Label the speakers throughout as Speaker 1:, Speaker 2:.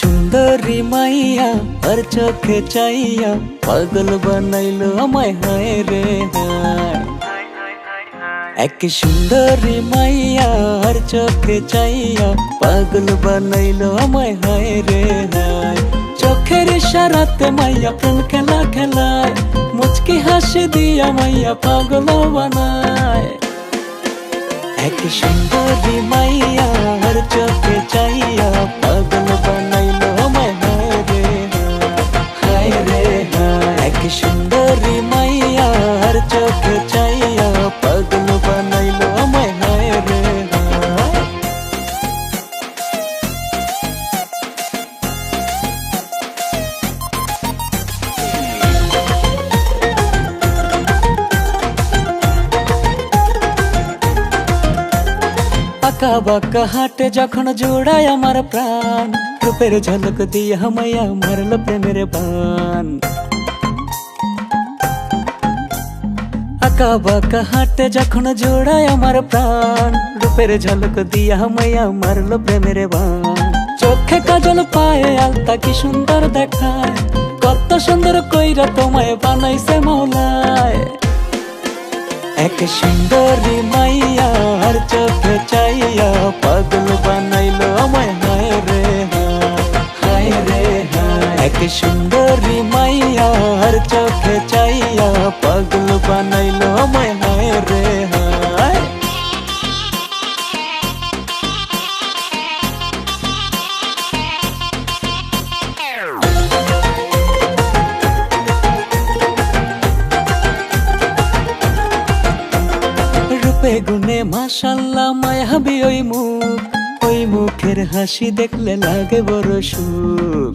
Speaker 1: সুন্দরী মাইয়া আর চোখে চাইয়া পাগল বানাইলো আমায়, হায় রে এক সুন্দরী মাইয়া আর চোখে চাইয়া পাগল বানাইলো আমায়, হায় রে চোখের সারাতে মাইয়া প্রেম খেলা খেলায়, মুচকি হাসি দিয়া মাইয়া পাগল বানায়। এক সুন্দরী মাইয়া এক সুন্দরী মাইয়া আর চোখে চাইয়া পাগল বানাইলো আমায় হায় রে আঁকা বাঁকা হাটে যখন জোড়ায় আমার প্রাণ, রূপের ঝলক দিয়ে মারল প্রেমের বান। আঁকা বাঁকা হাটে যখন জোড়ায় আমার প্রাণ, রূপের ঝলক দিয়ে হামাইয়া মারল প্রেমের বান চোখে কাজল পায়ে আলতা কি সুন্দর দেখায়, কত সুন্দর কইরা তোমায় বানাইছে মৌলায় এক সুন্দরী মাইয়া আর চোখে চাইয়া পাগল বানাইলো আমায়, হায় রে হায়। রে হায়। এক সুন্দরী মাইয়া আর চোখে পাগল বানাইলো আমায় হায়। রে হায় মাশাল্লাহ মায়াবি ওই মুখ, ওই মুখের হাসি দেখলে লাগে বড় সুখ।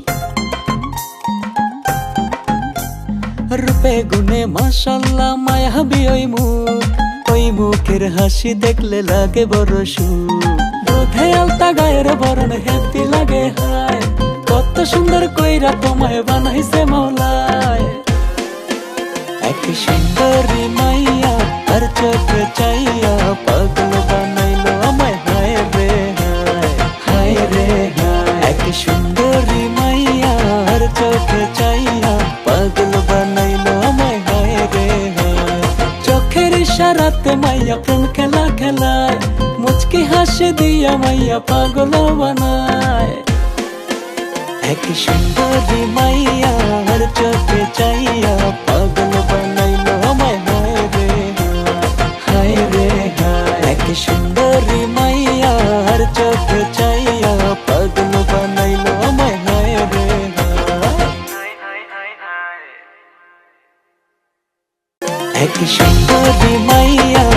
Speaker 1: রূপে গুনে মাশাল্লাহ মায়াবি ওই মুখ। ওই মুখের হাসি দেখলে লাগে বড় সুখ। আলতা গায়ের বরণ হেপি লাগে হায়। কত সুন্দর কইরা তোমায় বানাইছে সুন্দরী মাইয়া আর চোখে চাইয়া পাগল বানাইলো আমায়, হায় রে হায়। হায় রে হায়। এক সুন্দরী মাইয়া আর চোখে ইশারাতে মাইয়া প্রেম খেলা খেলায় মুচকি হাসি দিয়া মাইয়া পাগল বানায় এক সুন্দরী মাইয়া আর চোখে চাইয়া পাগল বানাইলো আমায় হায় রে হায় রে হায় এক সুন্দরী মাইয়া আর চোখে চাইয়া পাগল বানাইলো আমায় হায় রে হায় এক সুন্দরী মাইয়া আর